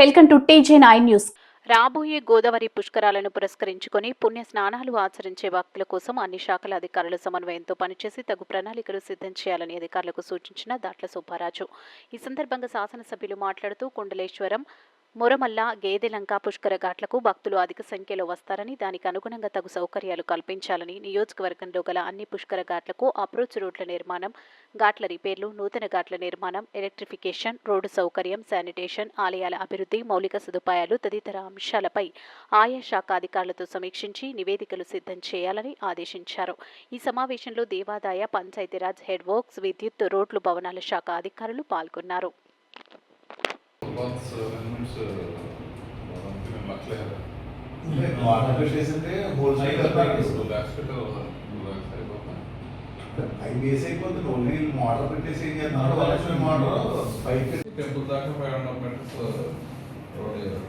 Welcome to TJ nine news. రాబోయే గోదావరి పుష్కరాలను పురస్కరించుకొని పుణ్య స్నానాలు ఆచరించే భక్తుల కోసం అన్ని శాఖల అధికారుల సమన్వయంతో పనిచేసి తగు ప్రణాళికలు సిద్ధం చేయాలని అధికారులకు సూచించిన దాట్ల సుబ్బారాజు. ఈ సందర్భంగా శాసనసభ్యులు మాట్లాడుతూ కుండలేశ్వరం మురమల్ల గేదెలంక పుష్కర ఘాట్లకు భక్తులు అధిక సంఖ్యలో వస్తారని దానికి అనుగుణంగా తగు సౌకర్యాలు కల్పించాలని నియోజకవర్గంలో గల అన్ని పుష్కర ఘాట్లకు అప్రోచ్ రోడ్ల నిర్మాణం ఘాట్ల రిపేర్లు నూతన ఘాట్ల నిర్మాణం ఎలక్ట్రిఫికేషన్ రోడ్డు సౌకర్యం శానిటేషన్ ఆలయాల అభివృద్ధి మౌలిక సదుపాయాలు తదితర అంశాలపై ఆయా శాఖ అధికారులతో సమీక్షించి నివేదికలు సిద్ధం చేయాలని ఆదేశించారు. ఈ సమావేశంలో దేవాదాయ పంచాయతీరాజ్ హెడ్ వర్క్స్ విద్యుత్ రోడ్లు భవనాల శాఖ అధికారులు పాల్గొన్నారు. once uh, elements uh, something మర్చిపోయారు వాటర్ పెట్టేసింటే హోల్సేల్ టూ ల్యాక్స్ పెట్టే టూ ల్యాక్స్ అయిపోతాయి అవి వేసి అయిపోతుంది ఓన్లీ మోటార్ పెట్టేసి ఏం చేస్తున్నారు వర్షం మోటార్ పైకి టెంపుల్ దాకా ఫైవ్ హండ్రెడ్ మీటర్స్ రోడ్ వేయాలి.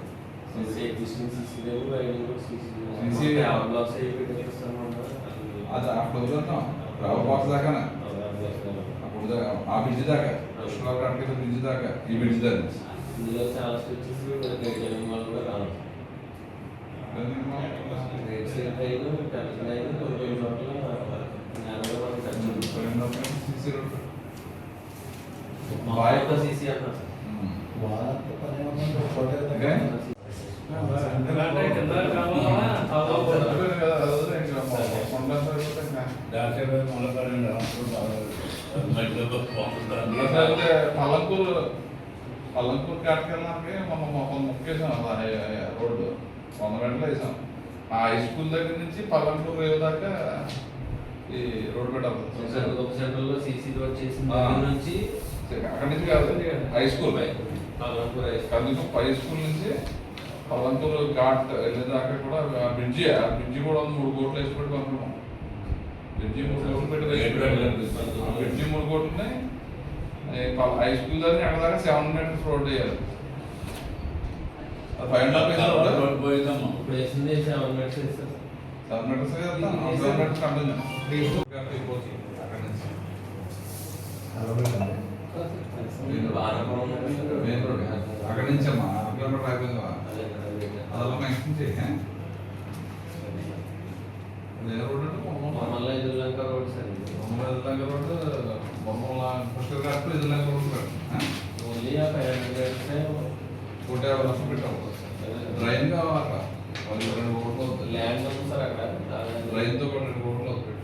సీసీ ఎగ్జిస్టింగ్ సీసీ లేవు రైడింగ్ కూడా సీసీ CC లేవు బ్లాక్స్ అయ్యి పెట్టేస్తామంటారు అది అక్కడ వదులుతాం రావు బాక్స్ దాకానే అప్పుడు దా- ఆ బ్రిడ్జ్ దాకా కృష్ణరావు గారికి బ్రిడ్జ్ దాకా ఈ బ్రిడ్జ్ దాకా ఇందులో చాలా స్విచ్చెస్ జనం వాళ్ళు కూడా రాదు రేట్ సేల్ రైలు పెద్ద రైలు కొన్ని కొన్ని చోట్ల నేలలో మనకి తగ్గింది సీసీ రోడ్ మా యొక్క సీసీ అన్నారు వాళ్ళంతా పని ఏమన్నా ఒక పల్లంకూరు కాటికెళ్ళడానికి మనం ఒక ముక్కేసాం రోడ్డు. వంద గంటలు వేసాం ఆ హై స్కూల్ దగ్గర నుంచి పల్లంకూరు రేవు దాకా ఈ రోడ్డు పెట్టాలి ఒక సెంటర్లో సీసీ రోడ్ నుంచి అక్కడి నుంచి కాదు high school Palanpur high school. కందుకు high school నుంచి పల్లంకూరు ఘాట్ వెళ్ళేదాకా కూడా ఆ బ్రిడ్జి ఆ బ్రిడ్జి కూడా మూడు కోట్లు వేసి పెట్టి పంపినాం. బ్రిడ్జి మూడు కోట్లు పెట్టి బ్రిడ్జి మూడు కోట్లు ఉన్నాయి. హై స్కూల్ దగ్గర అక్కడ దాకా సెవెన్ మీటర్స్ రోడ్ వేయాలి ఫైవ్ హండ్రెడ్ రోడ్ ఇప్పుడు వేసింది seven seven metres seven metres continue అక్కడ నుంచి అక్కడ అమ్మా కిలోమీటర్ అయిపోయింది కదా. అదే ಜನ ರೋಡ್ ಮಮ್ಮಲ್ಲ ಇದು ಲಂಕ ರೋಡ್ ಸರ್ ಮಮ್ಮಲ್ಲ ಇದು ಲಂಕ ರೋಡ್ ಮಮ್ಮಲ್ಲ ಫಸ್ಟ್ ಕಾಸ್ಟ್ ಇದು ಲಂಕ ರೋಡ್ ಸರ್ ಓನ್ಲಿ ಆ ಪೈರನ್ ಸರ್ ಕೋಟೆ ವರ್ಷ ಬಿಟ್ಟಾವು రైన్ కావాలా వాళ్ళు రెండు కోట్లు అవుతుంది ల్యాండ్ ఉంది సార్ అక్కడ రైన్తో కూడా రెండు కోట్లు అవుతుంది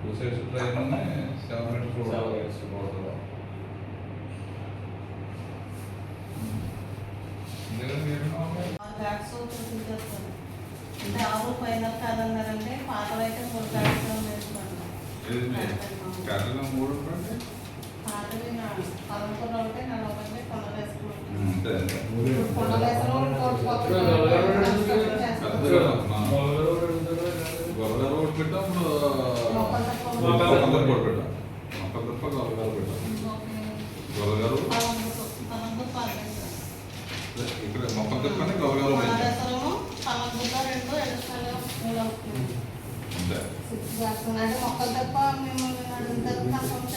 టూ సైడ్స్ ట్రైన్ ఉన్నాయి seven hundred crore seven hundred crore ఎందుకంటే అంటే ఆరు పైన కాదన్నారంటే పాతవైతే మూడు పాతవి ఒకటి నలభై రోడ్ పెట్టాం పెట్టాం మొక్కల తప్ప గొర్రెల పెట్టాం గొర్రెల రోడ్ ఇక్కడ మొక్కల తప్పని గొర్రెల రోడ్ పెట్టాం కొనలేసుకున్నాము పదకొండు రెండు ఎడసాలు మూడు అవుతుంది అంతే సిక్స్ బ్యాగ్స్ ఉన్నాయి. అంటే మొక్కలు తప్ప మేము అడిగిన తర్వాత కన్ఫర్మ్